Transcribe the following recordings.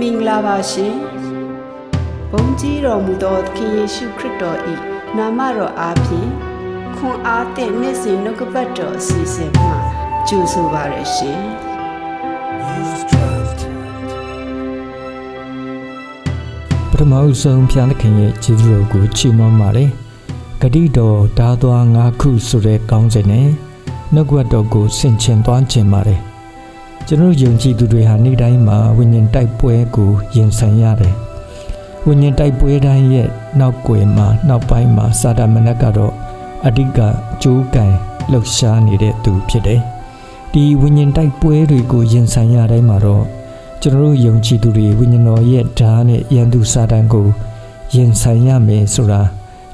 မင်္ဂလာပါရှင်ဘုန်းကြီးတော်မူသောသခင်ယေရှုခရစ်တော်၏နာမတော်အားဖြင့်ခွန်အားသည့်နေ့စဉ်နှုတ်ကပတ်တော်အစီအစဉ်မှာကြိုဆိုပါရရှင်ပထမအဦးဆုံးဖျားသခင်ရဲ့ကျေးဇူးတော်ကိုချီးမွမ်းပါတယ်။ဂတိတော်ဓာသွား၅ခုဆိုတဲ့ကောင်းစဉ်နဲ့နှုတ်ကပတ်တော်ကိုဆင်ခြင်သွားခြင်းပါတယ်။ ကျွန်တော်တို့ယုံကြည်သူတွေဟာနေ့တိုင်းမှာဝိညာဉ်တိုက်ပွဲကိုရင်ဆိုင်ရတယ်။ဝိညာဉ်တိုက်ပွဲတိုင်းရဲ့နောက်ွယ်မှာနောက်ပိုင်းမှာစာတမဏတ်ကတော့အဓိကကြိုးကန်လှုပ်ရှားနေတဲ့သူဖြစ်တယ်။ဒီဝိညာဉ်တိုက်ပွဲတွေကိုရင်ဆိုင်ရတိုင်းမှာတော့ကျွန်တော်တို့ယုံကြည်သူတွေဝိညာဉ်တော်ရဲ့ဓာတ်နဲ့ယန္တုစာတန်ကိုရင်ဆိုင်ရမယ်ဆိုတာ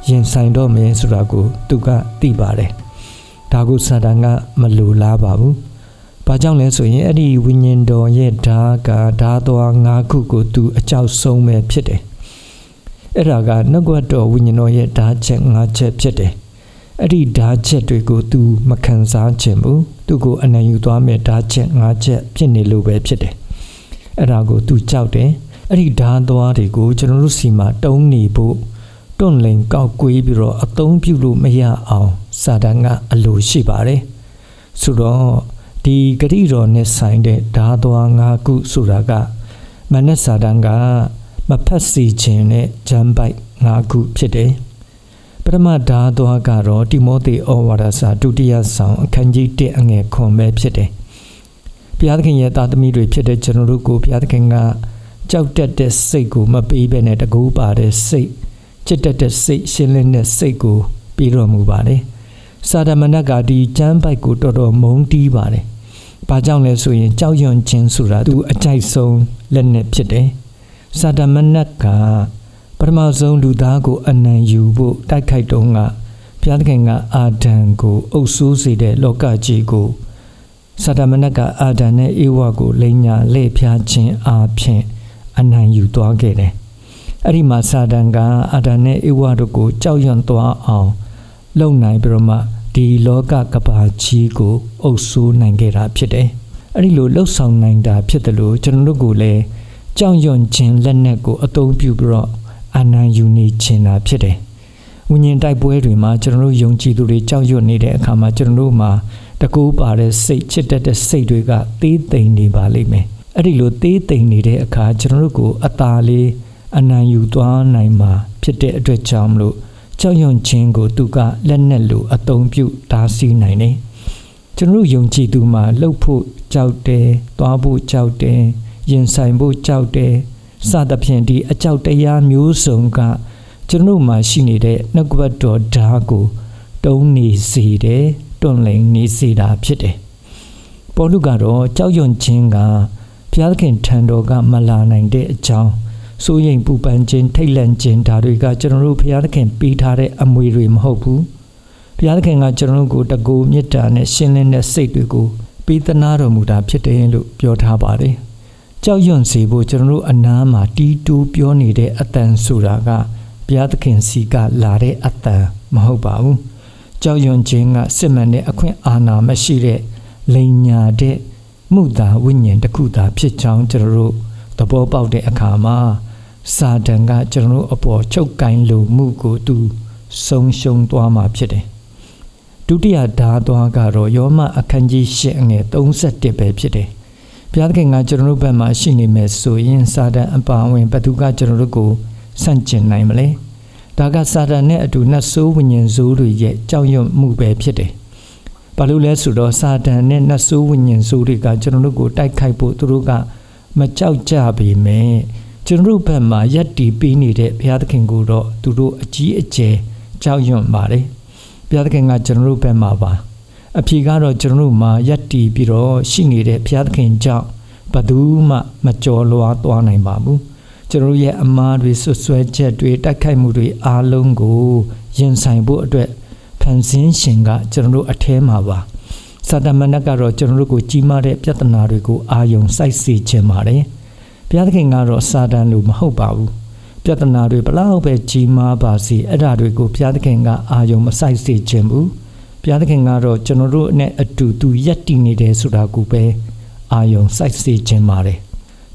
ရင်ဆိုင်တော့မယ်ဆိုတာကိုသူကသိပါတယ်။ဒါကိုစာတန်ကမလိုလားပါဘူး။ ဘာကြောင့်လဲဆိုရင်အဲ့ဒီဝိညာဉ်တော်ရဲ့ဓာတ်ကဓာတ်တော်၅ခုကိုသူအကြောက်ဆုံးပဲဖြစ်တယ်။အဲ့ဒါကနှုတ်ကပတ်တော်ဝိညာဉ်တော်ရဲ့ဓာတ်ချက်၅ချက်ဖြစ်တယ်။အဲ့ဒီဓာတ်ချက်တွေကိုသူမခံစားခြင်းဘူး။သူကိုအနံ့ယူသွားမဲ့ဓာတ်ချက်၅ချက်ဖြစ်နေလို့ပဲဖြစ်တယ်။အဲ့ဒါကိုသူကြောက်တယ်အဲ့ဒီဓာတ်သွားတွေကိုကျွန်တော်တို့စီမှာတုံးနေဖို့တွန့်လိန်ကောက်ကွေးပြီးတော့အသုံးပြုလို့မရအောင်စာတန်ကအလိုရှိပါတယ်ဆိုတော့ ဒီဂတိတော်နဲ့ဆိုင်တဲ့ဓာတ်သွား၅ခုဆိုတာကမနက်စာတန်ကမဖတ်စီခြင်းနဲ့ဂျမ်ပိုက်၅ခုဖြစ်တယ်ပထမဓာတ်သွားကတော့တိမောသေဩဝါဒစာဒုတိယဆောင်အခန်းကြီး1အငယ်ခွန်ပဲဖြစ်တယ်ဘုရားသခင်ရဲ့သားသမီးတွေဖြစ်တဲ့ကျွန်တော်တို့ကိုဘုရားသခင်ကကြောက်တတ်တဲ့စိတ်ကိုမပေးဘဲနဲ့တကူပါတဲ့စိတ်ချစ်တတ်တဲ့စိတ်ရှင်းလင်းတဲ့စိတ်ကိုပေးတော်မူပါတယ်။စာဒမဏတ်ကဒီကျမ်းပိုက်ကိုတော်တော်မုန်းတီးပါတယ်။ ဘာကြောင့်လဲဆိုရင်ကြောက်ရွံ့ခြင်းဆိုတာသူအကြိုက်ဆုံးလက်နက်ဖြစ်တယ်။စာဒမဏတ်ကပထမဆုံးလူသားကိုအနံယူဖို့တိုက်ခိုက်တုန်းကဘုရားသခင်ကအာဒံကိုအုပ်ဆိုးစေတဲ့လောကကြီးကိုစာတမဏတ်ကအာဒံနဲ့ဧဝကိုလိန်ညာလှည့်ဖျားခြင်းအပြင်အနံယူသွားခဲ့တယ်။အဲ့ဒီမှာစာတန်ကအာဒံနဲ့ဧဝတို့ကိုကြောက်ရွံ့သွားအောင် လုံနိုင်ပြီးတော့မှ ဒီလောကကဘာကြီးကိုအုပ်ဆိုးနိုင်ခဲ့တာဖြစ်တယ်။အဲ့ဒီလိုလှုပ်ဆောင်နိုင်တာဖြစ်တယ်လို့ကျွန်တော်တို့ကိုလည်းကြောက်ရွံ့ခြင်းလက်နက်ကိုအသုံးပြုပြီးတော့အနံယူနေခြင်းတာဖြစ်တယ်။ဝိညာဉ်တိုက်ပွဲတွေမှာကျွန်တော်တို့ယုံကြည်သူတွေကြောက်ရွံ့နေတဲ့အခါမှာကျွန်တော်တို့မှာတကူပါတဲ့စိတ်ချစ်တတ်တဲ့စိတ်တွေကသေးသိမ်နေပါလိမ့်မယ်အဲ့ဒီလိုသေးသိမ်နေတဲ့အခါကျွန်တော်တို့ကိုအသာလေးအနံယူသွားနိုင်မှာဖြစ်တဲ့အတွက်ကြောင့်မလို့ ကြောက်ရွံ့ခြင်းကိုသူကလက်နက်လိုအသုံးပြုတားဆီးနိုင်တယ်ကျွန်တော်တို့ယုံကြည်သူမှာလှုပ်ဖို့ကြောက်တယ်သွားဖို့ကြောက်တယ်ရင်ဆိုင်ဖို့ကြောက်တယ်စသဖြင့်ဒီအကြောက်တရားမျိုးစုံကကျွန်တော်တို့မှာရှိနေတဲ့နှုတ်ကပတ်တော်ဓာတ်ကိုတုံးနေစေတယ်တွန့်လိန်နေစေတာဖြစ်တယ်။ပေါလုကတော့ကြောက်ရွံ့ခြင်းကဘုရားသခင်ထံတော်ကမလာနိုင်တဲ့အကြောင်း စိုးရိမ်ပူပန်ခြင်းထိတ်လန့်ခြင်းဒါတွေကကျွန်တော်တို့ဘုရားသခင်ပေးထားတဲ့အမွေတွေမဟုတ်ဘူး။ဘုရားသခင်ကကျွန်တော်တို့ကိုတကူမေတ္တာနဲ့ရှင်းလင်းတဲ့စိတ်တွေကိုပေးသနာတော်မူတာဖြစ်တယ်လို့ပြောထားပါတယ်။ကြောက်ရွံ့စေဖို့ကျွန်တော်တို့အနားမှာတီးတူးပြောနေတဲ့အတန်ဆိုတာကဘုရားသခင်စီကလာတဲ့အတန်မဟုတ်ပါဘူး။ကြောက်ရွံ့ခြင်းကစစ်မှန်တဲ့အခွင့်အာဏာမရှိတဲ့လိန်ညာတဲ့မှုသာဝိညာဉ်တစ်ခုသာဖြစ်ကြောင်းကျွန်တော်တို့သဘောပေါက်တဲ့အခါမှာ စာတန်ကကျွန်တော်တို့အပေါ်ချုပ်ကင်လိုမှုကိုသူဆုံးရှုံးသွားမှာဖြစ်တယ်။ဒုတိယဓာတ်သွားကတော့ယောမအခန်းကြီး၈အငယ်31ပဲဖြစ်တယ်။ဘုရားသခင်ကကျွန်တော်တို့ဘက်မှာရှိနေမယ်ဆိုရင်စာတန်အပါအဝင်ဘသူကကျွန်တော်တို့ကိုဆန့်ကျင်နိုင်မလဲ။ဒါကစာတန်နဲ့အတူနတ်ဆိုးဝိညာဉ်ဆိုးတွေရဲ့ကြောက်ရွံ့မှုပဲဖြစ်တယ်။ဘာလို့လဲဆိုတော့စာတန်နဲ့နတ်ဆိုးဝိညာဉ်ဆိုးတွေကကျွန်တော်တို့ကိုတိုက်ခိုက်ဖို့သူတို့ကမကြောက်ကြပေမဲ့ ကျွန်တော်တို့ဘက်မှာယက်တီပေးနေတဲ့ဘုရားသခင်ကိုတော့သူတို့အကြီးအကျယ်ကြောက်ရွံ့ပါတယ်။ဘုရားသခင်ကကျွန်တော်တို့ဘက်မှာပါ။အဖြေကတော့ကျွန်တော်တို့မှာယက်တီပြီးတော့ရှိနေတဲ့ဘုရားသခင်ကြောင့်ဘယ်သူမှမကြော်လွားသွားနိုင်ပါဘူး။ကျွန်တော်တို့ရဲ့အမားတွေဆွဆွဲချက်တွေတိုက်ခိုက်မှုတွေအားလုံးကိုရင်ဆိုင်ဖို့အတွက်ဖန်ဆင်းရှင်ကကျွန်တော်တို့အထဲမှာပါစာတမဏတ်ကတော့ကျွန်တော်တို့ကိုကြီးမားတဲ့ပြဿနာတွေကိုအာယုံစိုက်စေခြင်းပါတယ် ဘုရားသခင်ကတော့စာတန်လို့မဟုတ်ပါဘူးပြဿနာတွေဘလောက်ပဲကြီးမားပါစေအဲ့ဒါတွေကိုဘုရားသခင်ကအာယုံမစိုက်စေခြင်းဘူးဘုရားသခင်ကတော့ကျွန်တော်တို့နဲ့အတူတူယက်တည်နေတယ်ဆိုတာကိုပဲအာယုံစိုက်စေခြင်းပါတယ်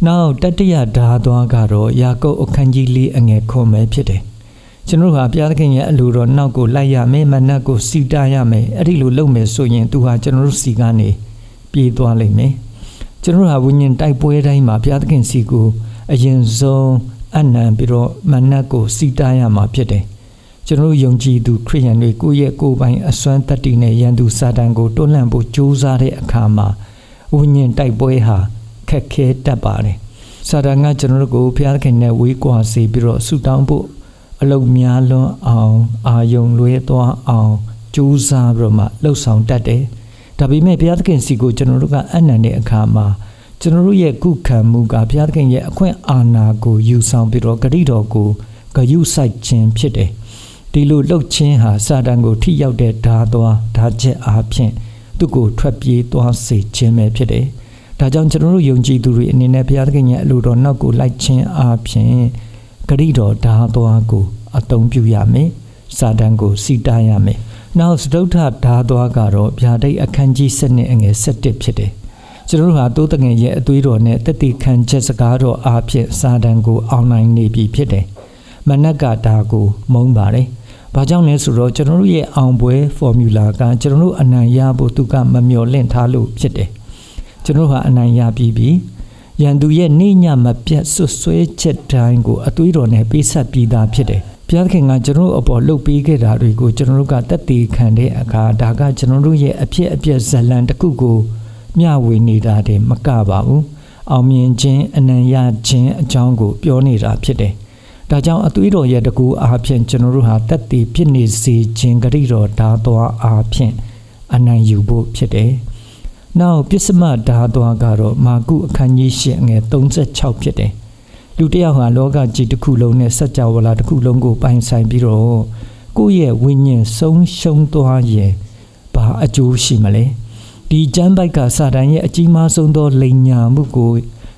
နောက်တတိယဓာသွားကတော့ယာကုပ်အခန်းကြီးလေးအငယ်ခွန်ပဲဖြစ်တယ်ကျွန်တော်တို့ဟာဘုရားသခင်ရဲ့အလိုတော်နောက်ကိုလိုက်ရမယ်မနတ်ကိုစီတာရမယ်အဲ့ဒီလိုလုပ်မယ်ဆိုရင်သူဟာကျွန်တော်တို့စီကနေပြေးသွားလိမ့်မယ် ကျွန်တော်တို့ဟာဝိညာဉ်တိုက်ပွဲတိုင်းမှာဘုရားသခင်စီကိုအရင်ဆုံးအနံပြီးတော့မနတ်ကိုစီတာရမှာဖြစ်တယ်ကျွန်တော်တို့ယုံကြည်သူခရိယန်တွေကိုယ့်ရဲ့ကိုယ်ပိုင်အစွမ်းတတ္တိနဲ့ယန်သူစာတန်ကိုတွန်းလှန်ဖို့ကြိုးစားတဲ့အခါမှာဝိညာဉ်တိုက်ပွဲဟာခက်ခဲတတ်ပါတယ်စာတန်ကကျွန်တော်တို့ကိုဘုရားသခင်နဲ့ဝေးကွာစေပြီးတော့ဆူတောင်းဖို့အလုတ်များလွန်းအောင်အာယုံလွဲသွားအောင်ကြိုးစားပြီးတော့မှလှုပ်ဆောင်တတ်တယ် ဒါပေမဲ့ဘုရားသခင်စီကိုကျွန်တော်တို့ကအနံ့တဲ့အခါမှာကျွန်တော်တို့ရဲ့ကုခံမှုကဘုရားသခင်ရဲ့အခွင့်အာဏာကိုယူဆောင်ပြီးတော့ဂရိတော်ကိုဂယုစိုက်ခြင်းဖြစ်တယ်ဒီလိုလှုပ်ခြင်းဟာစာတန်ကိုထိရောက်တဲ့ဓာသွားဓာချက်အားဖြင့်သူ့ကိုထွက်ပြေးသွားစေခြင်းပဲဖြစ်တယ်။ဒါကြောင့်ကျွန်တော်တို့ယုံကြည်သူတွေအနေနဲ့ဘုရားသခင်ရဲ့အလိုတော်နောက်ကိုလိုက်ခြင်းအားဖြင့်ဂရိတော်ဓာသွားကိုအသုံးပြုရမယ်။စာတန်ကိုစီတားရမယ်။ နောက်စတုထဓာသွားကတော့ဗျာဒိတ်အခန်းကြီး7နဲ့အငယ်7ဖြစ်တယ်။ကျွန်တော်တို့ဟာတိုးတငယ်ရဲ့အသွေးတော်နဲ့တက်တီခံချက်စကားတော်အားဖြင့်စာတန်ကိုအောင်နိုင်နေပြီဖြစ်တယ်။မနက်ကဒါကိုမုန်းပါတယ်။ဘာကြောင့်လဲဆိုတော့ကျွန်တော်တို့ရဲ့အောင်ပွဲ formula ကကျွန်တော်တို့အနိုင်ရဖို့သူကမမျှော်လင့်ထားလို့ဖြစ်တယ်။ကျွန်တော်တို့ဟာအနိုင်ရပြီးပြီ။ရန်သူရဲ့နေညမပြတ်ဆွဆွဲချက်တိုင်းကိုအသွေးတော်နဲ့ပေးဆက်ပြီးသားဖြစ်တယ်။ ဘုရားသခင်ကကျွန်တော်တို့အပေါ်လှုပ်ပေးခဲ့တာတွေကိုကျွန်တော်တို့ကတက်တည်ခံတဲ့အခါဒါကကျွန်တော်တို့ရဲ့အဖြစ်အပျက်ဇလံတစ်ခုကိုမျှဝေနေတာတည်းမကပါဘူး။အောင်မြင်ခြင်းအနံ့ရခြင်းအကြောင်းကို ပြောနေတာဖြစ်တယ်။ဒါကြောင့်အသွေးတော်ရဲ့တကူအားဖြင့်ကျွန်တော်တို့ဟာတက်တည်ဖြစ်နေစေခြင်းဂရိတော်ဓာသွားအားဖြင့်အနံ့ယူဖို့ဖြစ်တယ်။နောက်ပစ္စမဓာသွားကတော့မာကုအခန်းကြီး၈ငယ်36ဖြစ်တယ်။ လူတစ်ယောက်ဟာလောကကြီးတစ်ခုလုံးနဲ့စัจ java လာတစ်ခုလုံးကိုပိုင်ဆိုင်ပြီးတော့ကိုယ့်ရဲ့ဝိညာဉ်ဆုံးရှုံးသွားရင်ဘာအကျိုးရှိမလဲ။ဒီကျမ်းပိုက်ကစာတန်ရဲ့အကြီးမားဆုံးသောလိန်ညာမှုကို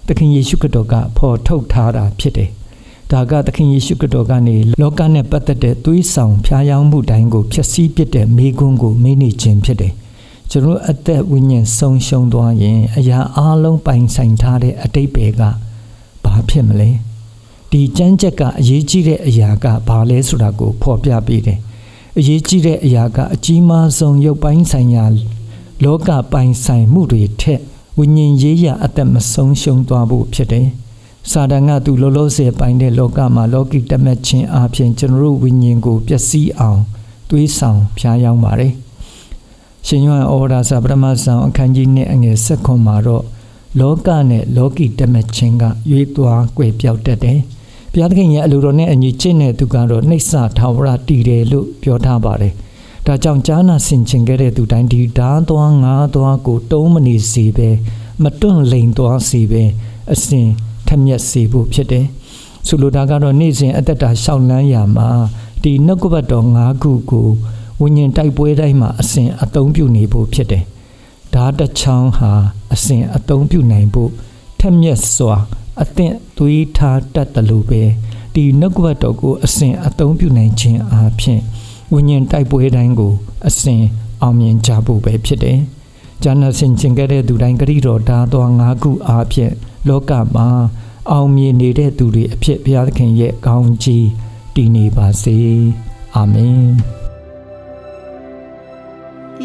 သခင်ယေရှုခရစ်တော်ကဖော်ထုတ်ထားတာဖြစ်တယ်။ဒါကသခင်ယေရှုခရစ်တော်ကနေလောကနဲ့ပတ်သက်တဲ့သွေးဆောင်ဖျားယောင်းမှုတိုင်းကိုဖျက်ဆီးပစ်တဲ့မိကွန်းကိုမေးနေခြင်းဖြစ်တယ်။ကျွန်တော်အသက်ဝိညာဉ်ဆုံးရှုံးသွားရင်အရာအလုံးပိုင်ဆိုင်ထားတဲ့အတိတ်ပဲက ဘာဖြစ်မလဲ။ဒီကြမ်းချက်ကအရေးကြီးတဲ့အရာကဘာလဲဆိုတာကိုဖော်ပြပေးတယ်။အရေးကြီးတဲ့အရာကအကြီးမားဆုံးရုပ်ပိုင်းဆိုင်ရာလောကပိုင်ဆိုင်မှုတွေထက်ဝိညာဉ်ရေးရာအသက်မဆုံးရှုံးသွားဖို့ဖြစ်တယ်။စာတန်ကသူလောလောဆယ်ပိုင်တဲ့လောကမှာလောကီတတ်မှတ်ခြင်းအပြင်ကျွန်တော်တို့ဝိညာဉ်ကိုပျက်စီးအောင်သွေးဆောင်ဖျားယောင်းပါတယ်။ရှင်ယောဟန်ဩဝါဒစာပထမဆောင်အခန်းကြီးနဲ့အငယ်၁၇မှာတော့ လောကနဲ့လောကီတတ်မှတ်ခြင်းကရွေးသွားကွယ်ပြောက်တတ်တယ်။ဘုရားသခင်ရဲ့အလိုတော်နဲ့အညီကျင့်တဲ့သူကတော့နှိမ့်စထာဝရတည်တယ်လို့ပြောထားပါတယ်။ဒါကြောင့်ကြားနာဆင်ခြင်ခဲ့တဲ့သူတိုင်းဒီဓာသွားငါးသွားကိုတုံးမနေစေပဲမတွန့်လိန်သွားစေပဲအစဉ်ထက်မြက်စေဖို့ဖြစ်တယ်။ဆိုလိုတာကတော့နေ့စဉ်အသက်တာရှောက်လန်းရာမှာဒီနှုတ်ကပတ်တော်၅ခုကိုဝိညာဉ်တိုက်ပွဲတိုင်းမှာအစဉ်အသုံးပြုနေဖို့ဖြစ်တယ်။ ဓာတစ်ချောင်းဟာအစဉ်အသုံးပြုနိုင်ဖို့ထက်မြက်စွာအသင့်သွေးထားတတ်တယ်လို့ပဲဒီနှုတ်ကပတ်တော်ကိုအစဉ်အသုံးပြုနိုင်ခြင်းအပြင်ဝိညာဉ်တိုက်ပွဲတိုင်းကိုအစဉ်အောင်မြင်ကြဖို့ပဲဖြစ်တယ်။ဂျာနာစင်ကျင်ခဲ့တဲ့သူတိုင်းဂရိတော်ဓာသွား၅ခုအားဖြင့်လောကမှာအောင်မြင်နေတဲ့သူတွေအဖြစ်ဘုရားသခင်ရဲ့ကောင်းကြီးတည်နေပါစေ။အာမင်